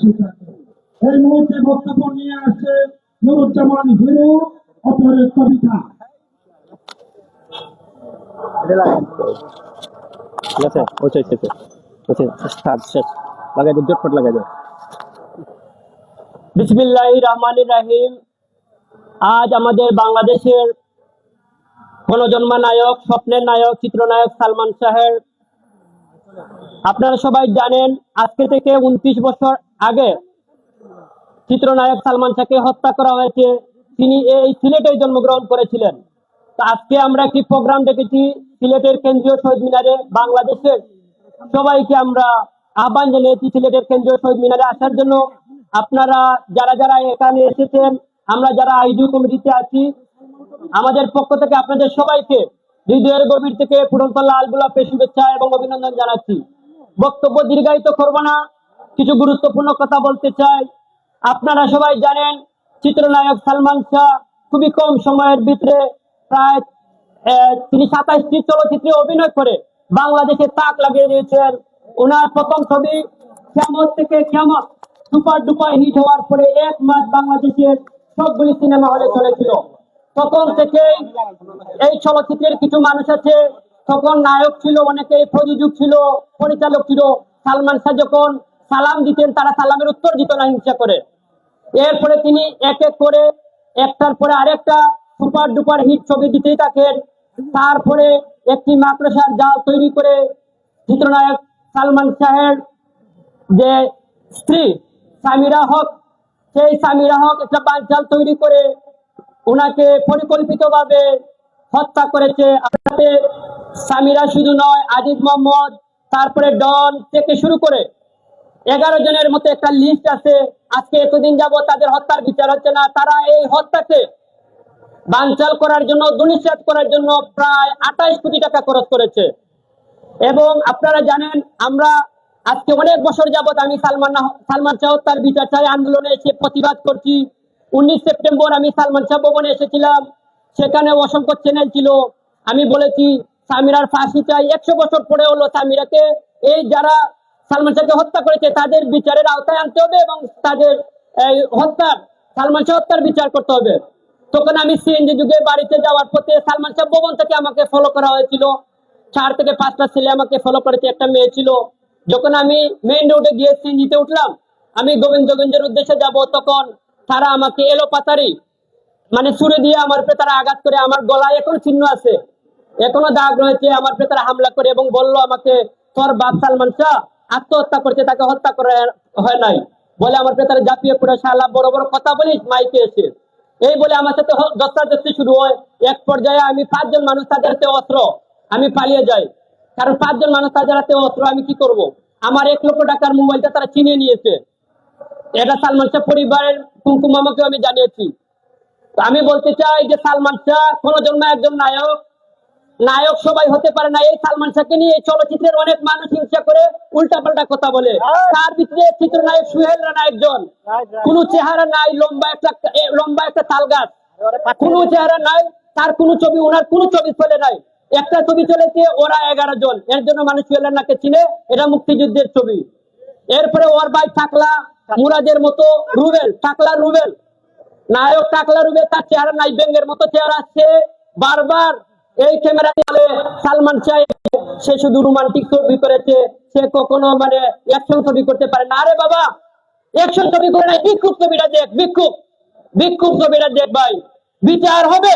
চোখ রাখে এই মুহূর্তে বক্তব্য নিয়ে আসছে নুরুজ্জামান হিরু, অপরের কবিতা। আছে আজ আমাদের বাংলাদেশের গণজন্মা নায়ক স্বপ্নের নায়ক, চিত্রনায়ক সালমান শাহের আপনারা সবাই জানেন আজকে থেকে উনত্রিশ বছর আগে চিত্রনায়ক সালমান শাহকে হত্যা করা হয়েছে। তিনি এই সিলেটে জন্মগ্রহণ করেছিলেন। তো আজকে আমরা একটি প্রোগ্রাম দেখেছি সিলেটের কেন্দ্রীয় শহীদ মিনারে বাংলাদেশের সবাইকে আমরা আহ্বান জানিয়েছি সিলেটের কেন্দ্রীয় শহীদ মিনারে আসার জন্য। আপনারা যারা যারা এখানে এসেছেন, আমরা যারা আইডি কমিটিতে আছি, আমাদের পক্ষ থেকে আপনাদের সবাইকে হৃদয়ের গভীর থেকে ফুটন্ত লাল গোলাপের শুভেচ্ছা এবং অভিনন্দন জানাচ্ছি। বক্তব্য দীর্ঘায়িত করব না। কিছু গুরুত্বপূর্ণ কথা বলতে চাই। আপনারা সবাই জানেন, চিত্রনায়ক সালমান শাহ খুবই কম সময়ের ভিতরে প্রায় তিনি সাতাইশটি চলচ্চিত্রে অভিনয় করে। বাংলাদেশে তাক লাগিয়ে দিয়েছেন। ওনার প্রথম ছবি কেমন থেকে কেমন সুপার ডুপার হিট হওয়ার পরে এক মাস বাংলাদেশের সবগুলি সিনেমা হলে চলেছিল। তখন থেকে এই চলচ্চিত্রের কিছু মানুষ আছে। তখন নায়ক ছিল অনেকে প্রযোজক ছিল, পরিচালক ছিল। সালমান শাহ যখন সালাম দিতেন, তারা সালামের উত্তর দিত না হিংসা করে। এরপরে তিনি এক এক করে একটার পরে আরেকটা সুপার ডুপার হিট ছবি দিতেই থাকেন। তারপরে একটি মাদ্রাসার জাল তৈরি করে চিত্রনায়ক সালমান শাহের যে স্ত্রী সামিরা হক, সেই সামিরা হক একটা বাঞ্চাল তৈরি করে ওনাকে পরিকল্পিতভাবে হত্যা করেছে। আপনাদের সামিরা শুধু নয়, আজিজ মোহাম্মদ, তারপরে ডন থেকে শুরু করে এগারো জনের মতো একটা লিস্ট আছে। আজকে এতদিন যাব তাদের হত্যার বিচার হচ্ছে না। তারা এই হত্যাকে বানচাল করার জন্য দুনিশ্বাস করার জন্য প্রায় আঠাইশ কোটি টাকা খরচ করেছে। এবং আপনারা জানেন, আমরা আজকে অনেক বছর যাবত আমি সালমান সালমান শাহ তার বিচার চাই, আন্দোলনে এসে প্রতিবাদ করছি। উনিশ সেপ্টেম্বর আমি সালমান শাহ ভবনে এসেছিলাম। সেখানে অসংখ্য চ্যানেল ছিল। আমি বলেছি, সামিরার ফাঁসি চাই। একশো বছর পরে হলো সামিরাকে। এই যারা সালমান শাহকে হত্যা করেছে, তাদের বিচারের আওতায় আনতে হবে এবং তাদের হত্যার, সালমান শাহ হত্যার বিচার করতে হবে। তখন আমি সিএনজি যুগে বাড়িতে যাওয়ার পথে সালমান শাহ ভবন থেকে আমাকে ফলো করা হয়েছিল। চার থেকে পাঁচটা ছেলে আমাকে ফলো করেছে। একটা মেয়ে ছিল। যখন আমি মেইন রোডে গিয়ে সিএনজিতে উঠলাম, আমি গোবিন্দগঞ্জের উদ্দেশ্যে যাব, তখন তারা আমাকে এলো পাতারি মানে ছুরি দিয়ে আমার উপরে তারা আঘাত করে আমার গলায় এখনও চিহ্ন আছে। এখনও দাগ রয়েছে, আমার উপরে তারা হামলা করে এবং বলল আমাকে, তোর বাপ সালমান শাহ আত্মহত্যা করছে, তাকে হত্যা করা হয় নাই। বলে আমার উপরে তারা জাপিয়ে পড়ে শালা বড় বড় কথা বলিস, মাইকে এসে। এই বলে আমার সাথে দস্তাদস্তি শুরু হয়। এক পর্যায়ে আমি পাঁচজন মানুষ তাদের হাতে অস্ত্র, আমি পালিয়ে যাই। কারণ পাঁচজন মানুষ তাদের হাতে অস্ত্র, আমি কি করব? আমার এক লক্ষ টাকার মোবাইলটা তারা চিনিয়ে নিয়েছে। এটা সালমান শাহ পরিবারের কুমকুম মামাকেও আমি জানিয়েছি। আমি বলতে চাই যে সালমান শাহ কোন জন্ম একজন নায়ক নায়ক সবাই হতে পারে না। এই সালমান শাহকে নিয়ে এই চলচ্চিত্রের অনেক মানুষ হিংসা করে উল্টা পাল্টা কথা বলে। তার ভিতরে চিত্রনায়ক সুহেল রানা একজন। কোন চেহারা নাই, লম্বা একটা লম্বা একটা তাল গাছ কোন চেহারা নাই, তার কোন ছবি, ওনার কোন ছবি চলে নাই। একটা ছবি চলেছে ওরা এগারো জন। এর জন্য মানুষ সুহেল রানাকে চিনে, এটা মুক্তিযুদ্ধের ছবি। এরপরে ওর ভাই টাকলা মুরাদের মতো রুবেল, টাকলা রুবেল। নায়ক টাকলা রুবে তার চেহারা নাই ব্যাঙ্গের মতো চেহারা আসছে বারবার এই ক্যামেরা চলে সালমান শাহ সে শুধু রোমান্টিক ছবি করেছে, সে কখনো মানে অ্যাকশন ছবি করতে পারে না। আরে বাবা অ্যাকশন ছবি করে নাই, বিক্ষোভ ছবিটা দেখ, বিক্ষোভ। বিক্ষোভ ছবিটা দেখ ভাই, বিচার হবে।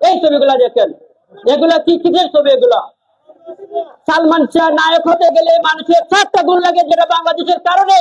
এই ছবিগুলা দেখেন, এগুলা কি কিসের ছবি এগুলা? সালমান শাহ নায়ক হতে গেলে মানুষের চারটা গুণ লাগে যেটা বাংলাদেশের কারণে।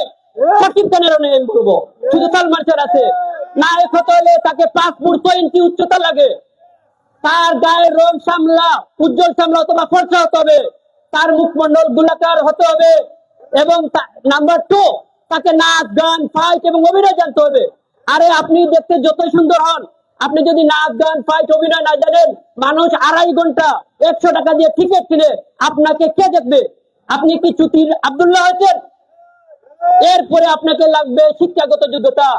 তার নাচ, গান ফাইট এবং অভিনয় জানতে হবে। আরে আপনি দেখতে যতই সুন্দর হন, আপনি যদি নাচ, গান ফাইট অভিনয় না জানেন, মানুষ আড়াই ঘণ্টা একশো টাকা দিয়ে টিকিট কিনে আপনাকে কে দেখবে? আপনি কি চুতির আবদুল্লাহ হয়েছেন? এরপরে আপনাকে লাগবে শিক্ষাগত যোগ্যতা,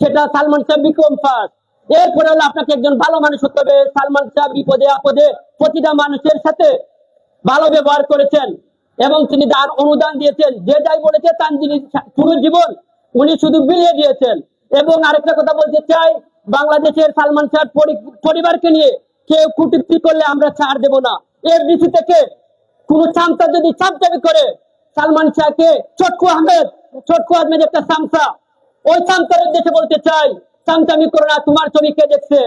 সেটা সালমান শাহ বিক্রম ফার্স্ট এরপরে হলো আপনাকে একজন ভালো মানুষ হতে হবে, সালমান শাহ বিপদে আপদে প্রতিটা মানুষের সাথে ভালো ব্যবহার করেছেন এবং তিনি তার অনুদান দিয়েছেন। যে যাই বলেছে তার পুরো জীবন উনি শুধু বিলিয়ে দিয়েছেন। এবং আরেকটা কথা বলতে চাই, বাংলাদেশের সালমান শাহ পরিবারকে নিয়ে কেউ কুটুক্তি করলে আমরা ছাড় দেব না। এর ডিসি থেকে কোন চামচা যদি চামচামি করে, সালমান শাহকে চটকু আহমেদ চটকু আহমেদ একটা চামচা ওই চামচারের দেশে বলতে চাই চামচামি করো না তোমার ছবি কে দেখছে?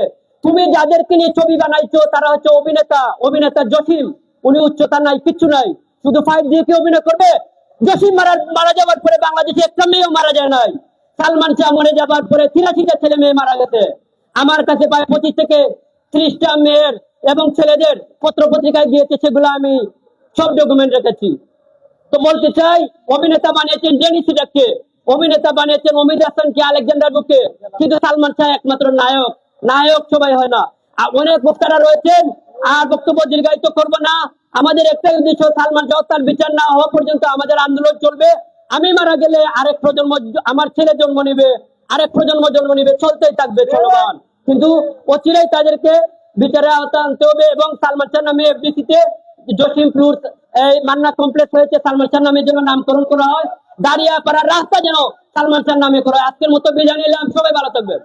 তুমি যাদেরকে নিয়ে ছবি বানাইছো, তারা হচ্ছে অভিনেতা। অভিনেতা জসিম। উনি উচ্চতা নাই, কিচ্ছু নাই। শুধু ফাইভ দিয়ে কি অভিনয় করবে। জসিম মারা মারা যাওয়ার পরে বাংলাদেশে একটা মেয়েও মারা যায় নাই। সালমান শাহ মরে যাওয়ার পরে তিরাশিটা ছেলে মেয়ে মারা গেছে। আমার কাছে প্রায় পঁচিশ থেকে ত্রিশটা মেয়ের এবং ছেলেদের পত্র পত্রিকায় দিয়েছে, সেগুলো আমি সব ডকুমেন্ট রেখেছি। তো বলতে চাই, অভিনেতা বানিয়েছেন ডেনিস সিডাককে অভিনেতা বানিয়েছেন অমিত হাসানকে আলেকজান্ডার বুকে? কিন্তু সালমান শাহ একমাত্র নায়ক। নায়ক সবাই হয় না। অনেক বক্তারা রয়েছেন, আর বক্তব্য দীর্ঘায়িত করব না। আমাদের একটাই উদ্দেশ্য, সালমান শাহ, তার বিচার না হওয়া পর্যন্ত আমাদের আন্দোলন চলবে। আমি মারা গেলে আরেক প্রজন্ম আমার ছেলে জন্ম নেবে, আরেক প্রজন্ম জন্ম নেবে, চলতেই থাকবে চলমান কিন্তু অচিরেই তাদেরকে বিচারে আওতা আনতে হবে এবং সালমান শাহ নামে এফডিসিতে জসিমপুর এই মান্না কমপ্লেক্স হয়েছে, সালমান শাহ নামে যেন নামকরণ করা হয়। দাঁড়িয়ে পারার রাস্তা যেন সালমান শাহ নামে করা হয়। আজকের মতো বিদায় নিলাম, সবাই ভালো থাকবেন।